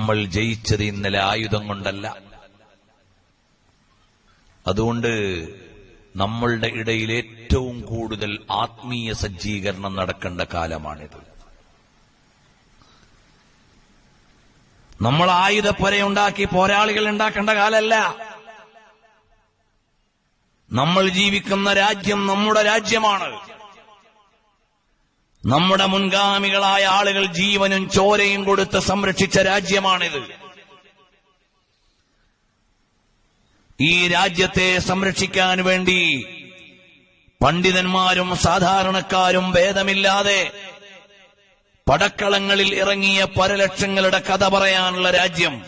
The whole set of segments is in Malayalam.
നമ്മൾ ജയിച്ചത് ഇന്നലെ ആയുധം കൊണ്ടല്ല. അതുകൊണ്ട് നമ്മളുടെ ഇടയിൽ ഏറ്റവും കൂടുതൽ ആത്മീയ സജ്ജീകരണം നടക്കേണ്ട കാലമാണിത്. നമ്മൾ ആയുധപ്പുരയുണ്ടാക്കി പോരാളികൾ ഉണ്ടാക്കേണ്ട കാലല്ല. നമ്മൾ ജീവിക്കുന്ന രാജ്യം നമ്മുടെ രാജ്യമാണ്. നമ്മുടെ മുൻഗാമികളായ ആളുകൾ ജീവനും ചോരയും കൊടുത്ത് സംരക്ഷിച്ച രാജ്യമാണിത്. ഈ രാജ്യത്തെ സംരക്ഷിക്കാൻ വേണ്ടി പണ്ഡിതന്മാരും സാധാരണക്കാരും ഭേദമില്ലാതെ പടക്കളങ്ങളിൽ ഇറങ്ങിയ പരലക്ഷങ്ങളുടെ കഥ പറയാനുള്ള രാജ്യം.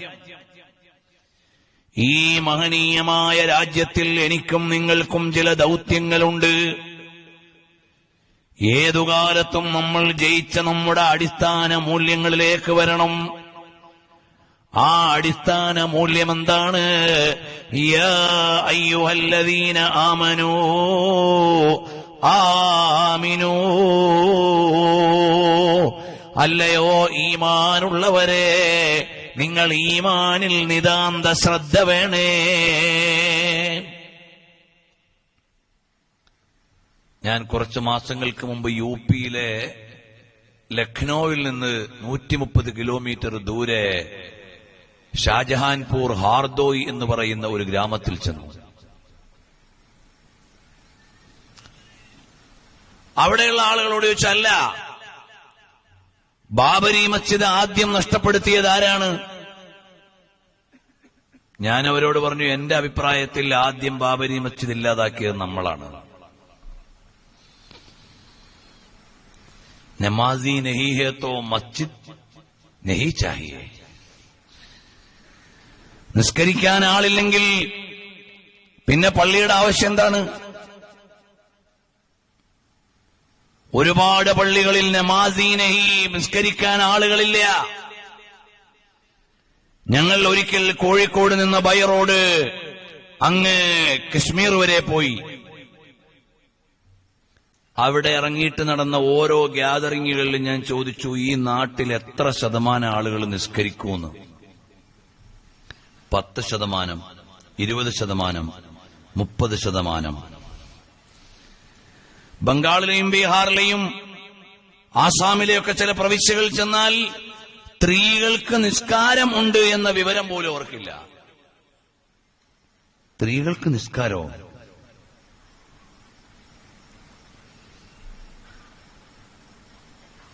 ഈ മഹനീയമായ രാജ്യത്തിൽ എനിക്കും നിങ്ങൾക്കും ചില ദൗത്യങ്ങളുണ്ട്. ഏതു കാലത്തും നമ്മൾ ജയിച്ച നമ്മുടെ അടിസ്ഥാന മൂല്യങ്ങളിലേക്ക് വരണം. ആ അടിസ്ഥാന മൂല്യം എന്താണ് അയ്യുഹല്ലദീന ആമനൂ ആമിനോ. അല്ലയോ ഈമാനുള്ളവരെ നിങ്ങൾ ഈമാനിൽ നിതാന്ത ശ്രദ്ധ വേണേ. ഞാൻ കുറച്ച് മാസങ്ങൾക്ക് മുമ്പ് യു പിയിലെ ലക്നൌവിൽ നിന്ന് നൂറ്റി മുപ്പത് കിലോമീറ്റർ ദൂരെ ഷാജഹാൻപൂർ ഹാർദോയ് എന്ന് പറയുന്ന ഒരു ഗ്രാമത്തിൽ ചെന്നു. അവിടെയുള്ള ആളുകളോട് ചോദിച്ചല്ല ബാബരി മസ്ജിദ് ആദ്യം നഷ്ടപ്പെടുത്തിയത് ആരാണ്? ഞാൻ അവരോട് പറഞ്ഞു എന്റെ അഭിപ്രായത്തിൽ ആദ്യം ബാബരി മസ്ജിദ് ഇല്ലാതാക്കിയത് നമ്മളാണ്. നമാസി നഹി ഹേ തോ മസ്ജിദ്. നഹി ചാഹിയേ. നിസ്കരിക്കാൻ ആളില്ലെങ്കിൽ പിന്നെ പള്ളിയുടെ ആവശ്യം എന്താണ്? ഒരുപാട് പള്ളികളിൽ നമാസീനഹി നിസ്കരിക്കാൻ ആളുകളില്ല. ഞങ്ങൾ ഒരിക്കൽ കോഴിക്കോട് നിന്ന് ബൈ റോഡ് അങ്ങ് കശ്മീർ വരെ പോയി. അവിടെ ഇറങ്ങിയിട്ട് നടന്ന ഓരോ ഗ്യാതറിങ്ങുകളിലും ഞാൻ ചോദിച്ചു ഈ നാട്ടിൽ എത്ര ശതമാനം ആളുകൾ നിസ്കരിക്കുമെന്ന്? പത്ത് ശതമാനം ഇരുപത് ശതമാനം മുപ്പത് ശതമാനം. ബംഗാളിലെയും ബീഹാറിലെയും ആസാമിലെയൊക്കെ ചില പ്രവിശ്യകളിൽ ചെന്നാൽ സ്ത്രീകൾക്ക് നിസ്കാരം ഉണ്ട് എന്ന വിവരം പോലും അവർക്കില്ല സ്ത്രീകൾക്ക് നിസ്കാരമോ?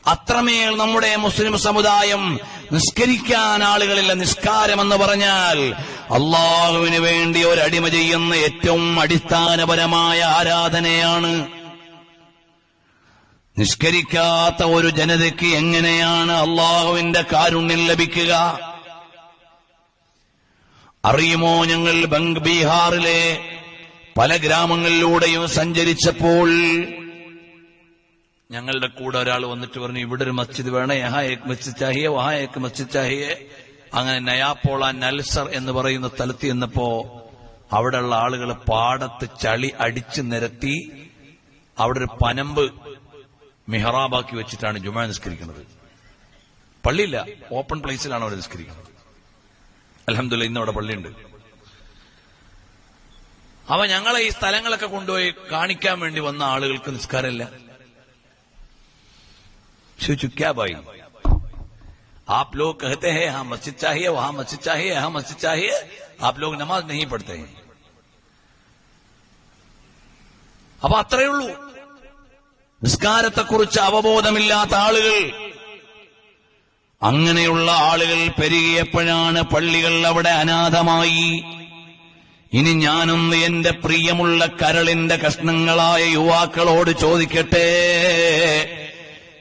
അത്രമേൽ നമ്മുടെ മുസ്ലിം സമുദായം നിസ്കരിക്കാൻ ആളുകളില്ല നിസ്കാരം എന്ന് പറഞ്ഞാൽ അള്ളാഹുവിന് വേണ്ടി ഒരടിമ ചെയ്യുന്ന ഏറ്റവും അടിസ്ഥാനപരമായ ആരാധനയാണ്. നിസ്കരിക്കാത്ത ഒരു ജനതയ്ക്ക് എങ്ങനെയാണ് അള്ളാഹുവിന്റെ കാരുണ്യം ലഭിക്കുക? അറിയുമോ ഞങ്ങൾ ബംഗ് ബീഹാറിലെ പല ഗ്രാമങ്ങളിലൂടെയും സഞ്ചരിച്ചപ്പോൾ ഞങ്ങളുടെ കൂടെ ഒരാൾ വന്നിട്ട് പറഞ്ഞു ഇവിടെ ഒരു മസ്ജിദ് വേണേ യഹാ ഏക് മസ്ജിദ് ചാഹിയെ വഹാ ഏക് മസ്ജിദ് ചാഹിയെ. അങ്ങനെ നയാപ്പോള നൽസർ എന്ന് പറയുന്ന സ്ഥലത്ത് ചെന്നപ്പോ അവിടെയുള്ള ആളുകൾ പാടത്ത് ചളി അടിച്ചു നിരത്തി അവിടെ ഒരു പനമ്പ് മിഹറാബാക്കി വെച്ചിട്ടാണ് ജുമാ നിസ്കരിക്കുന്നത്. പള്ളിയില്ല ഓപ്പൺ പ്ലേസിലാണ് അവർ നിസ്കരിക്കുന്നത്. അലഹമില്ല ഇന്ന് അവിടെ പള്ളിയുണ്ട്. അവ ഞങ്ങളെ ഈ സ്ഥലങ്ങളൊക്കെ കൊണ്ടുപോയി കാണിക്കാൻ വേണ്ടി വന്ന ആളുകൾക്ക് നിസ്കാരമില്ല. सोचो क्या भाई आप लोग कहते हैं यहाँ मस्जिद चाहिए वहां मस्जिद चाहिए यहाँ मस्जिद चाहिए आप लोग नमाज नहीं पढ़ते हैं അപ്പൊ അത്രയേ ഉള്ളൂ നിസ്കാരത്തെക്കുറിച്ച് അവബോധമില്ലാത്ത ആളുകൾ അങ്ങനെയുള്ള ആളുകൾ പെരുകിയപ്പോഴാണ് പള്ളികൾ അവിടെ അനാഥമായി ഇനി ഞാനൊന്ന് എന്റെ പ്രിയമുള്ള കരളിന്റെ കഷ്ണങ്ങളായ യുവാക്കളോട് ചോദിക്കട്ടെ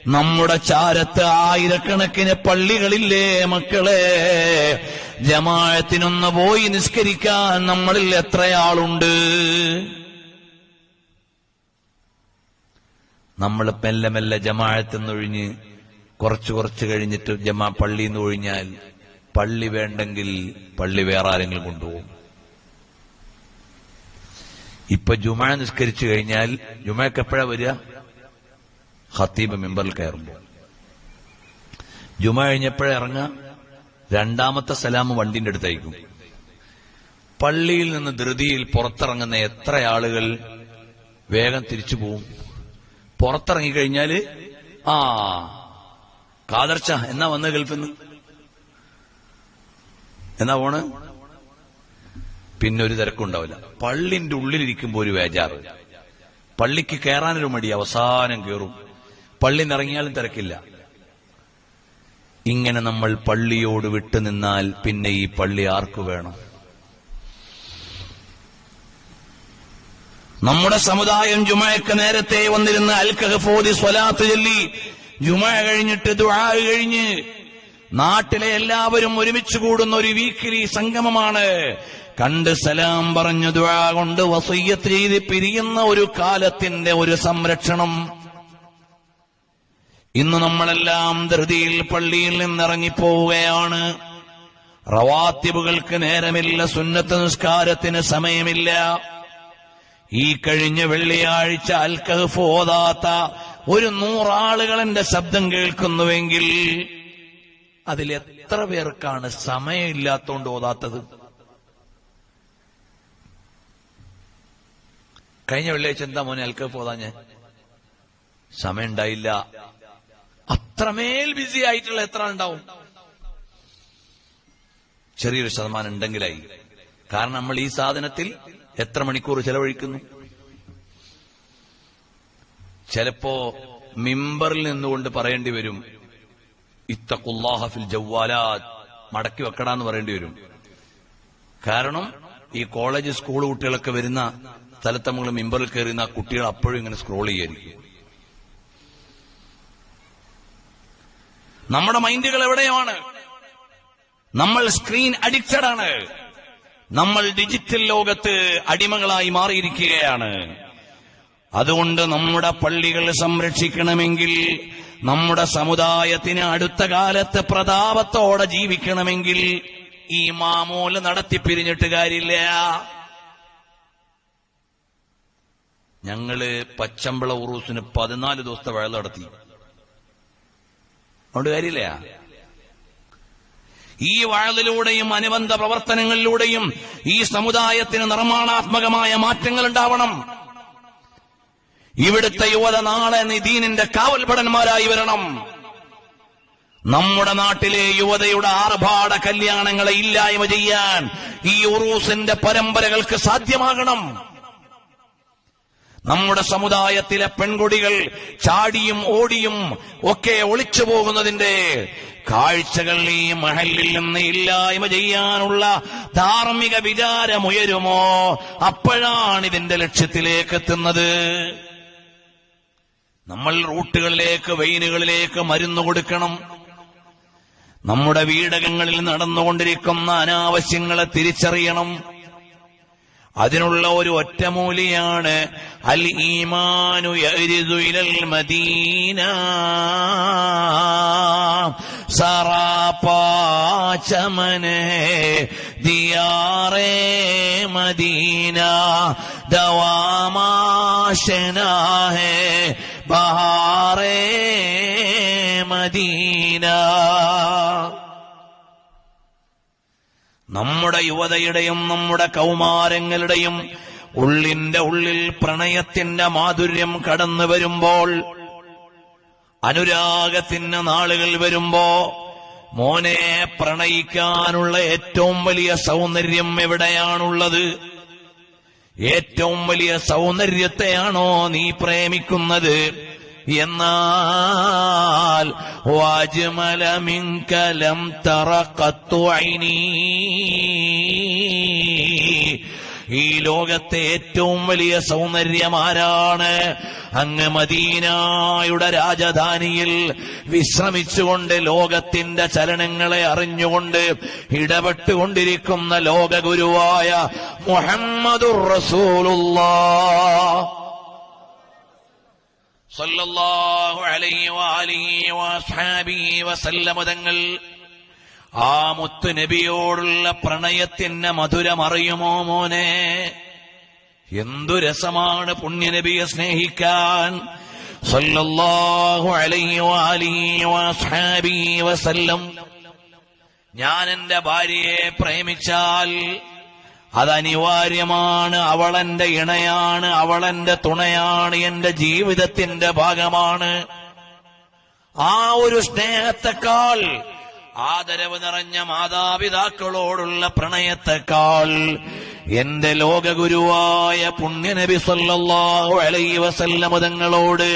നമ്മുടെ ചാരത്ത് ആയിരക്കണക്കിന് പള്ളികളില്ലേ മക്കളെ? ജമാഴത്തിനൊന്ന് പോയി നിസ്കരിക്കാൻ നമ്മളിൽ എത്രയാളുണ്ട്? നമ്മൾ മെല്ലെ മെല്ലെ ജമാഴത്തിന്നൊഴിഞ്ഞ് കുറച്ച് കുറച്ച് കഴിഞ്ഞിട്ട് ജമാ പള്ളിയിൽ നിന്ന് ഒഴിഞ്ഞാൽ പള്ളി വേണ്ടെങ്കിൽ പള്ളി വേറെ ആരെങ്കിലും കൊണ്ടുപോകും. ഇപ്പൊ ജുമാ നിസ്കരിച്ചു കഴിഞ്ഞാൽ ജുമയ്ക്ക് എപ്പോഴാ വരിക? ഖത്തീബ് മെമ്പറിൽ കയറുമ്പോൾ ജുമ കഴിഞ്ഞപ്പോഴേ ഇറങ്ങ രണ്ടാമത്തെ സലാം വണ്ടിന്റെ അടുത്തായിരിക്കും. പള്ളിയിൽ നിന്ന് ധൃതിയിൽ പുറത്തിറങ്ങുന്ന എത്ര ആളുകൾ വേഗം തിരിച്ചു പോവും. പുറത്തിറങ്ങിക്കഴിഞ്ഞാൽ ആ കാതർച്ച എന്നാ വന്ന് ഗൾഫിൽ നിന്ന് എന്നാ പോണ്? പിന്നെ ഒരു തിരക്കുണ്ടാവില്ല പള്ളിന്റെ ഉള്ളിലിരിക്കുമ്പോ ഒരു വേജാറ് പള്ളിക്ക് കയറാനൊരു മടി അവസാനം കയറും പള്ളി നിറങ്ങിയാലും തിരക്കില്ല. ഇങ്ങനെ നമ്മൾ പള്ളിയോട് വിട്ടുനിന്നാൽ പിന്നെ ഈ പള്ളി ആർക്കു വേണം? നമ്മുടെ സമുദായം ജുമയ്ക്ക് നേരത്തെ വന്നിരുന്ന അൽക്കഹഫോദി സ്വലാത്ത് ചൊല്ലി ജുമ കഴിഞ്ഞിട്ട് ദുആ കഴിഞ്ഞ് നാട്ടിലെ എല്ലാവരും ഒരുമിച്ച് കൂടുന്ന ഒരു വീക്കിലി സംഗമമാണ്. കണ്ട് സലാം പറഞ്ഞു ദുആ കൊണ്ട് വസയ്യത്ത് ചെയ്ത് പിരിയുന്ന ഒരു കാലത്തിന്റെ ഒരു സംരക്ഷണം. ഇന്ന് നമ്മളെല്ലാം ധൃതിയിൽ പള്ളിയിൽ നിന്നിറങ്ങിപ്പോവുകയാണ്. റവാത്തിബുകൾക്ക് നേരമില്ല സുന്നത്ത് നിസ്കാരത്തിന് സമയമില്ല. ഈ കഴിഞ്ഞ വെള്ളിയാഴ്ച അൽക്കഹഫ് ഓതാത്ത ഒരു നൂറാളുകൾ എന്റെ ശബ്ദം കേൾക്കുന്നുവെങ്കിൽ അതിൽ എത്ര പേർക്കാണ് സമയമില്ലാത്തോണ്ട് ഓതാത്തത്? കഴിഞ്ഞ വെള്ളിയാഴ്ച എന്താ മോനെ അൽക്കഹഫ് ഓതാ ഞാൻ സമയം ഉണ്ടായില്ല അത്രമേൽ ബിസി ആയിട്ടുള്ള എത്ര ഉണ്ടാവും ചെറിയൊരു ശതമാനം ഉണ്ടെങ്കിലായി. കാരണം നമ്മൾ ഈ സാധനത്തിൽ എത്ര മണിക്കൂർ ചെലവഴിക്കുന്നു? ചിലപ്പോ മിമ്പറിൽ നിന്നുകൊണ്ട് പറയേണ്ടി വരും ഇത്തഖുല്ലാഹഫിൽ ജവ്വാലാത്ത് മടക്കി വെക്കടാന്ന് പറയേണ്ടി വരും. കാരണം ഈ കോളേജ് സ്കൂൾ കുട്ടികളൊക്കെ വരുന്ന സ്ഥലത്ത് നമ്മൾ മിമ്പറിൽ കയറുന്ന കുട്ടികൾ അപ്പോഴും ഇങ്ങനെ സ്ക്രോൾ ചെയ്യായിരിക്കും. നമ്മുടെ മൈൻഡുകൾ എവിടെയാണ്? നമ്മൾ സ്ക്രീൻ അഡിക്റ്റഡ് ആണ്. നമ്മൾ ഡിജിറ്റൽ ലോകത്ത് അടിമകളായി മാറിയിരിക്കുകയാണ്. അതുകൊണ്ട് നമ്മുടെ പള്ളികൾ സംരക്ഷിക്കണമെങ്കിൽ നമ്മുടെ സമുദായത്തിന് അടുത്ത കാലത്ത് പ്രതാപത്തോടെ ജീവിക്കണമെങ്കിൽ ഈ മാമൂൽ നടത്തിപ്പിരിഞ്ഞിട്ട് കാര്യമില്ല. ഞങ്ങൾ പച്ചമ്പള ഉറൂസിന് പതിനാല് ദിവസത്തെ വേള നടത്തി. അതുകൊണ്ട് കാര്യമില്ല. ഈ വാഴലിലൂടെയും അനുബന്ധ പ്രവർത്തനങ്ങളിലൂടെയും ഈ സമുദായത്തിന് നിർമ്മാണാത്മകമായ മാറ്റങ്ങൾ ഉണ്ടാവണം. ഇവിടുത്തെ യുവത നാളെ നിദീനിന്റെ കാവൽഭടന്മാരായി വരണം. നമ്മുടെ നാട്ടിലെ യുവതയുടെ ആർഭാട കല്യാണങ്ങളെ ഇല്ലായ്മ ചെയ്യാൻ ഈ ഉറൂസിന്റെ പരമ്പരകൾക്ക് സാധ്യമാകണം. നമ്മുടെ സമുദായത്തിലെ പെൺകുടികൾ ചാടിയും ഓടിയും ഒക്കെ ഒളിച്ചു പോകുന്നതിന്റെ കാഴ്ചകൾ ഈ മഹലിൽ നിന്ന് ഇല്ലായ്മ ചെയ്യാനുള്ള ധാർമ്മിക വിചാരമുയരുമോ അപ്പോഴാണ് ഇതിന്റെ ലക്ഷ്യത്തിലേക്ക് എത്തുന്നത്. നമ്മൾ റൂട്ടുകളിലേക്ക് വെയിനുകളിലേക്ക് മരുന്ന് കൊടുക്കണം. നമ്മുടെ വീടകങ്ങളിൽ നടന്നുകൊണ്ടിരിക്കുന്ന അനാവശ്യങ്ങളെ തിരിച്ചറിയണം. അതിനുള്ള ഒരു ഒറ്റമൂലിയാണ് അൽ ഈമാനു ഇലൽ മദീന. സറാപാചമനെ ദിയാറേ മദീന. ദവാമാശനാഹേ ബഹാറേ മദീന. നമ്മുടെ യുവതയുടെയും നമ്മുടെ കൗമാരങ്ങളുടെയും ഉള്ളിന്റെ ഉള്ളിൽ പ്രണയത്തിന്റെ മാധുര്യം കടന്നു വരുമ്പോൾ അനുരാഗത്തിന് നാളുകൾ വരുമ്പോ മോനെ പ്രണയിക്കാനുള്ള ഏറ്റവും വലിയ സൗന്ദര്യം എവിടെയാണുള്ളത്? ഏറ്റവും വലിയ സൗന്ദര്യത്തെയാണോ നീ പ്രേമിക്കുന്നത്? എന്നാൽ വാജ്മലമിങ്കലം മിങ്കലം തറക്കത്തു ഈ ലോകത്തെ ഏറ്റവും വലിയ സൗന്ദര്യം ആരാണ് അങ്ങ് മദീനായുടെ രാജധാനിയിൽ വിശ്രമിച്ചുകൊണ്ട് ലോകത്തിന്റെ ചലനങ്ങളെ അറിഞ്ഞുകൊണ്ട് ഇടപെട്ടുകൊണ്ടിരിക്കുന്ന ലോകഗുരുവായ മുഹമ്മദുർ റസൂലുള്ളാഹ് തങ്ങൾ ആ മുത്തു നബിയോടുള്ള പ്രണയത്തിന്റെ മധുരം അറിയുമോ മോനെ? എന്തു രസമാണ് പുണ്യനബിയെ സ്നേഹിക്കാൻ. സല്ലല്ലാഹു അലൈഹി വഅലിഹി വസല്ലം. ഞാൻ എന്റെ ഭാര്യയെ പ്രേമിച്ചാൽ അതനിവാര്യമാണ് അവളെന്റെ ഇണയാണ് അവളെന്റെ തുണയാണ് എന്റെ ജീവിതത്തിന്റെ ഭാഗമാണ്. ആ ഒരു സ്നേഹത്തെക്കാൾ ആദരവ് നിറഞ്ഞ മാതാപിതാക്കളോടുള്ള പ്രണയത്തെക്കാൾ എന്റെ ലോകഗുരുവായ പുണ്യനബി സല്ലല്ലാഹു അലൈഹി വസല്ലമ തങ്ങളോട്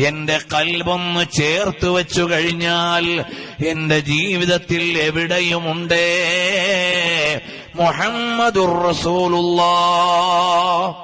എന്റെ കൽബൊന്ന് ചേർത്തു വെച്ചു കഴിഞ്ഞാൽ എന്റെ ജീവിതത്തിൽ എവിടെയുമുണ്ടേ? മുഹമ്മദുർ റസൂലുള്ളാഹ്